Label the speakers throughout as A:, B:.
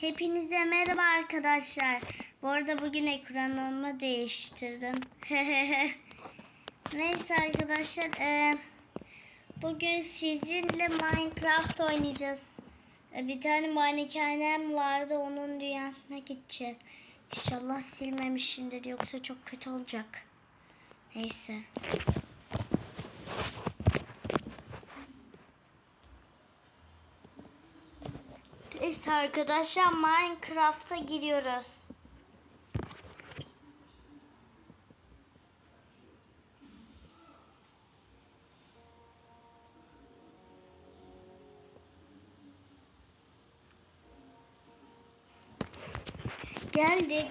A: Hepinize merhaba arkadaşlar. Bu arada bugün ekranımı değiştirdim. Neyse arkadaşlar. eee, bugün sizinle Minecraft oynayacağız. E, Bir tane manikanem vardı. Onun dünyasına gideceğiz. İnşallah silmemişimdir. Yoksa çok kötü olacak. Neyse. Neyse arkadaşlar Minecraft'a giriyoruz. Geldik.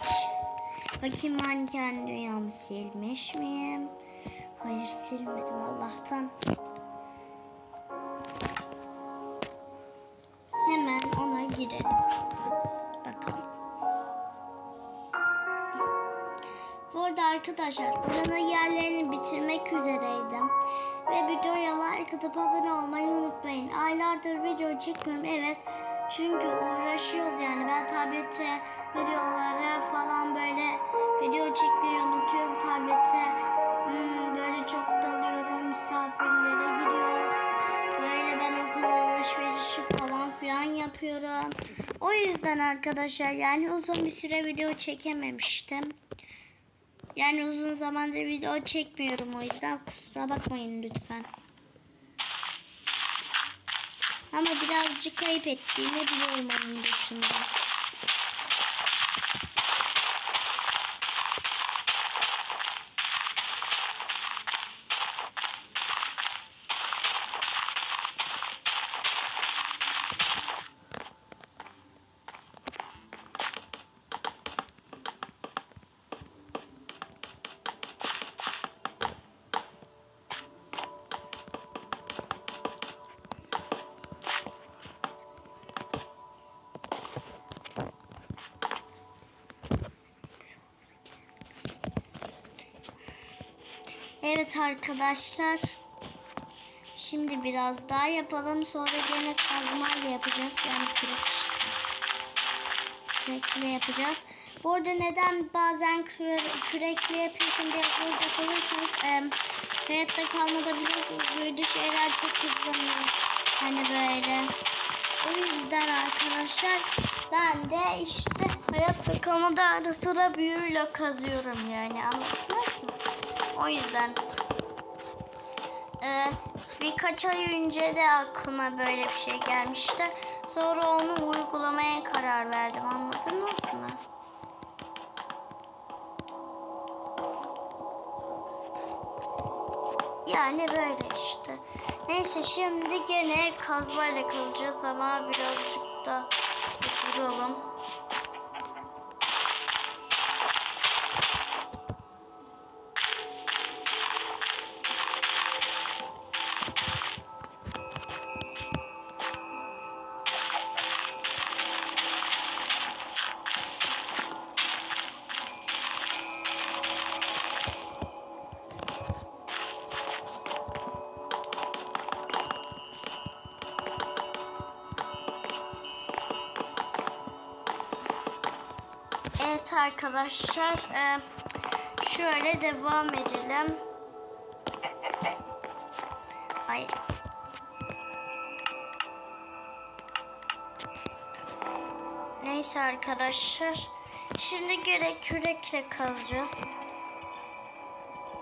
A: Bakayım manken dünyamı silmiş miyim? Hayır silmedim Allah'tan. Girelim. Bakalım. Bu arada arkadaşlar buranın yerlerini bitirmek üzereydim. Ve videoya like atıp abone olmayı unutmayın. Aylardır video çekmiyorum evet. Çünkü uğraşıyoruz yani. Ben tablete videolara falan böyle video çekmeyi unutuyorum tablete. Yüzden arkadaşlar yani uzun bir süre video çekememiştim. Yani uzun zamandır video çekmiyorum o yüzden kusura bakmayın lütfen. Ama birazcık ayıp ettiğimi biliyorum onun dışında. Evet arkadaşlar. Şimdi biraz daha yapalım. Sonra gene kazmayla yapacağız. Yani kürek kürekle yapacağız. Bu arada neden bazen küre- kürekle yapıyorsun diye soracak olursanız e, hayatta kalmada biliyorsunuz büyüdü şeyler çok hızlanıyor. Hani böyle. O yüzden arkadaşlar ben de işte hayatta kalmada ara sıra büyüyle kazıyorum yani anladınız mı? O yüzden ee, birkaç ay önce de aklıma böyle bir şey gelmişti. Sonra onu uygulamaya karar verdim. Anladınız mı? Yani böyle işte. Neyse şimdi gene kazmayla kalacağız ama birazcık da duralım. Evet arkadaşlar e, şöyle devam edelim. Ay. Neyse arkadaşlar. Şimdi gerek kürekle kazacağız.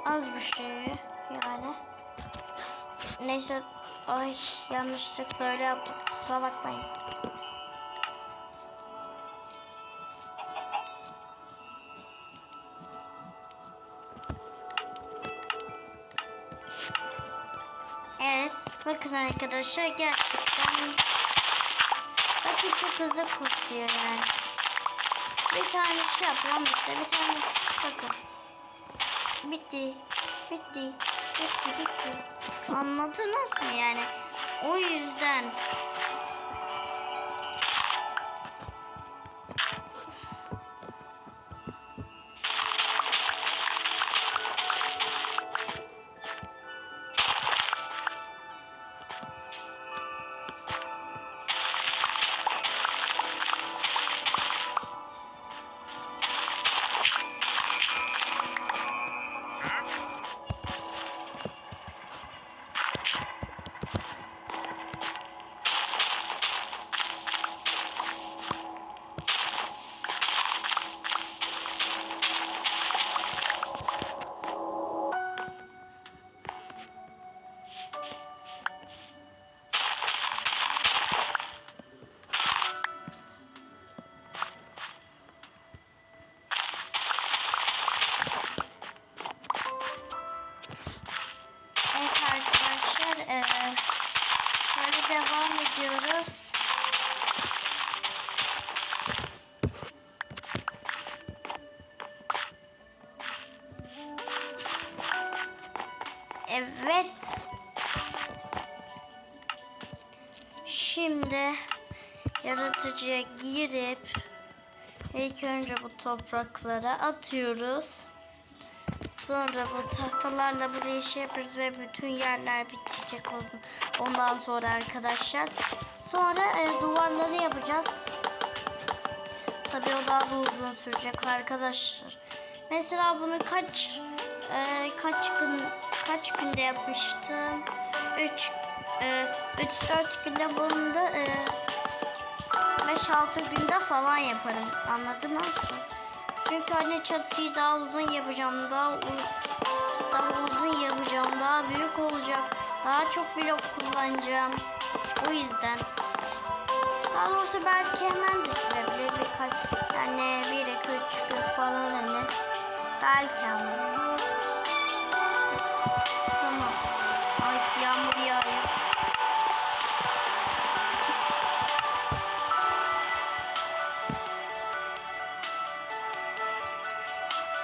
A: Az bir şey yani. Neyse. Ay yanlışlıkla öyle yaptım. Kusura bakmayın. Bakın arkadaşlar gerçekten bakın çok hızlı koşuyor yani. Bir tane şey yapıyorum bitti. Bir tane bakın. Bitti. Bitti. Bitti bitti. Anladınız mı yani? O yüzden yaratıcıya girip ilk önce bu topraklara atıyoruz. Sonra bu tahtalarla burayı şey yapıyoruz ve bütün yerler bitecek oldu. Ondan sonra arkadaşlar. Sonra e, duvarları yapacağız. Tabii o daha da uzun sürecek arkadaşlar. Mesela bunu kaç e, kaç gün kaç günde yapmıştım? 3 3 4 günde bunu da e, 5-6 günde falan yaparım. Anladınız mı? Çünkü hani çatıyı daha uzun yapacağım. Daha daha uzun yapacağım. Daha büyük olacak. Daha çok blok kullanacağım. O yüzden. Daha doğrusu belki hemen de sürebilir birkaç yani bir iki üç gün falan hani. Belki ama.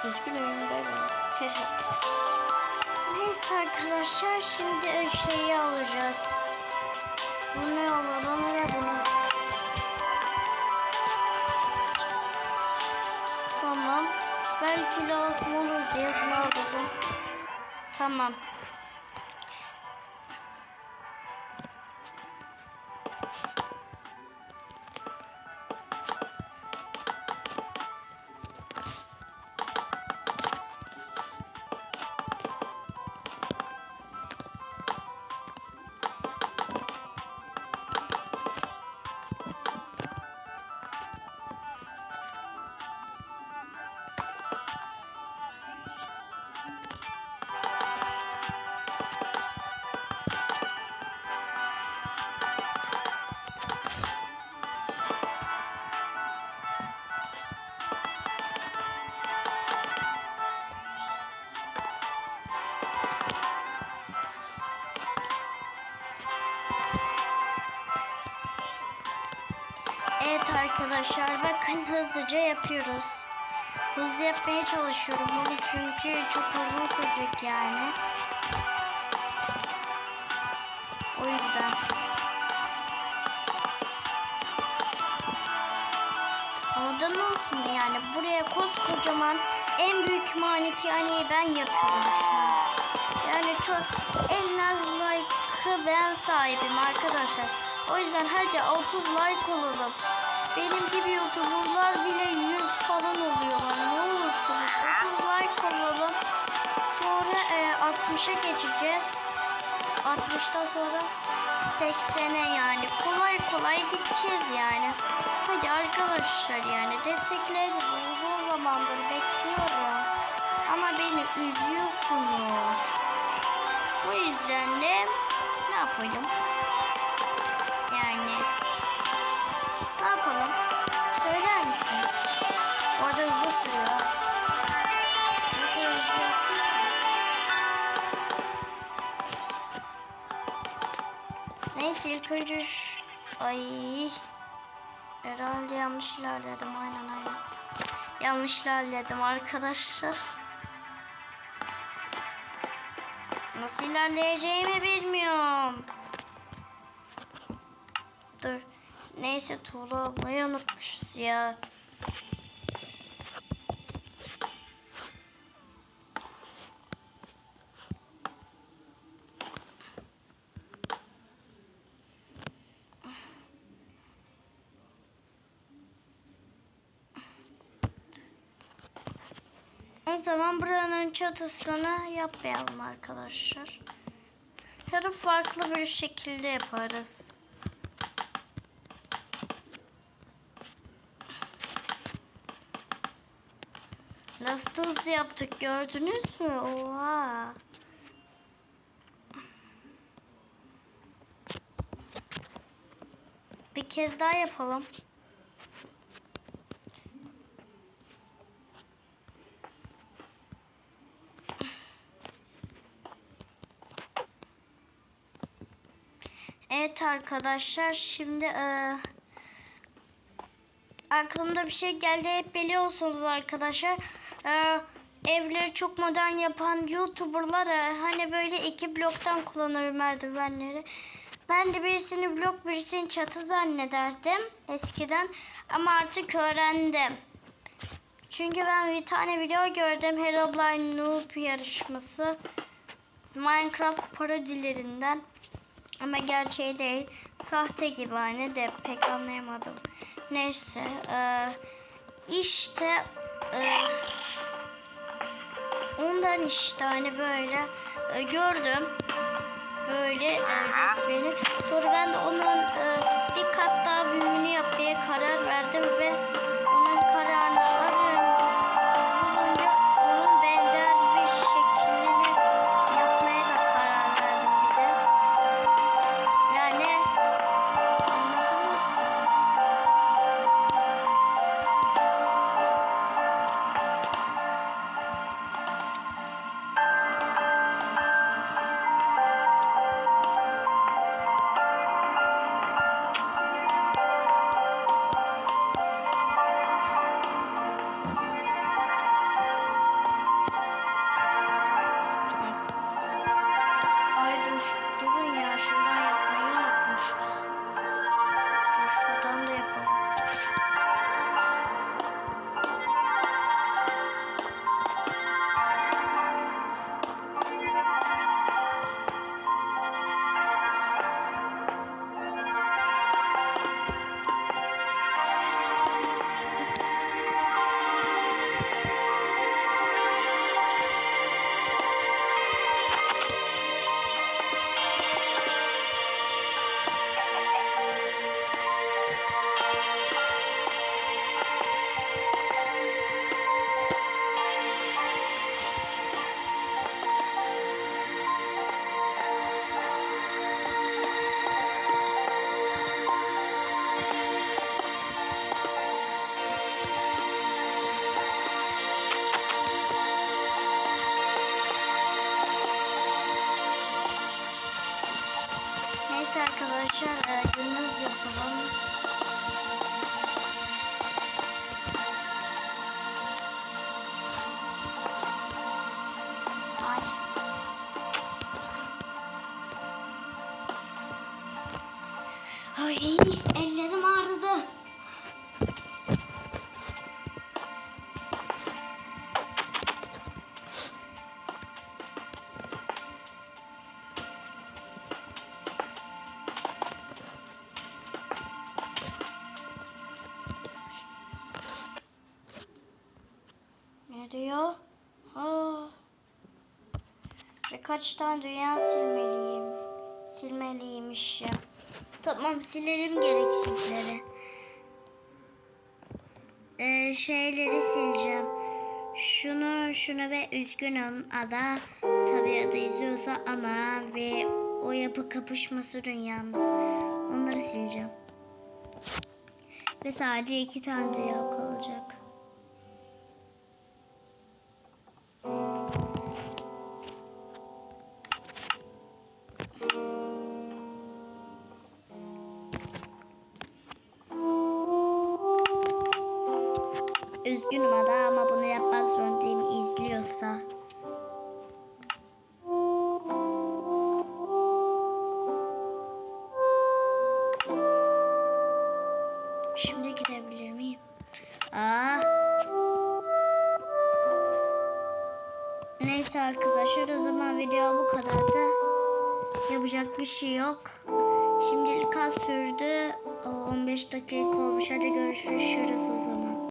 A: Üzgünüm. Neyse arkadaşlar şimdi şeyi alacağız. Bunu alalım ve bunu. Tamam. Belki lazım olur diye bunu alalım. Tamam. Arkadaşlar bakın hızlıca yapıyoruz. Hızlı yapmaya çalışıyorum bunu çünkü çok uzun sürecek yani. O yüzden. Anladınız mı yani buraya koskocaman en büyük manikehaneyi ben yapıyorum şu an. Yani çok en az like'ı ben sahibim arkadaşlar. O yüzden hadi 30 like olalım. Benim gibi youtuberlar bile 100 falan oluyorlar. Ne olursunuz 30 like olalım. Sonra e, 60'a geçeceğiz. 60'tan sonra 80'e yani. Kolay kolay gideceğiz yani. Hadi arkadaşlar yani desteklerinizi uzun zamandır bekliyorum. Ama beni üzüyorsunuz. O yüzden de ne yapalım? Neyse ilk önce. Ay. Herhalde yanlış ilerledim. Aynen aynen. Yanlış ilerledim arkadaşlar. Nasıl ilerleyeceğimi bilmiyorum. Dur. Neyse tuğla almayı unutmuşuz ya. Zaman buranın çatısını yapmayalım arkadaşlar. Ya da farklı bir şekilde yaparız. Nasıl hızlı yaptık gördünüz mü? Oha. Bir kez daha yapalım. Evet arkadaşlar şimdi e, aklımda bir şey geldi hep biliyorsunuz arkadaşlar. E, evleri çok modern yapan youtuberlar e, hani böyle iki bloktan kullanır merdivenleri. Ben de birisini blok birisini çatı zannederdim eskiden ama artık öğrendim. Çünkü ben bir tane video gördüm Herobrine Noob yarışması. Minecraft parodilerinden. Ama gerçeği değil. Sahte gibi hani de pek anlayamadım. Neyse. eee, işte eee, ondan işte hani böyle eee, gördüm. Böyle eee, resmini. Sonra ben de onun eee, bir kat daha büyüğünü yapmaya karar verdim ve Neyse arkadaşlar e, gündüz yapalım. Birkaç tane dünya silmeliyim. Silmeliymiş ya. Tamam silelim gereksizleri. Ee, şeyleri sileceğim. Şunu, şunu ve üzgünüm ada. Tabii adı izliyorsa ama ve o yapı kapışması dünyamız. Onları sileceğim. Ve sadece iki tane dünya kalacak. Şimdilik az sürdü. O 15 dakika olmuş. Hadi görüşürüz.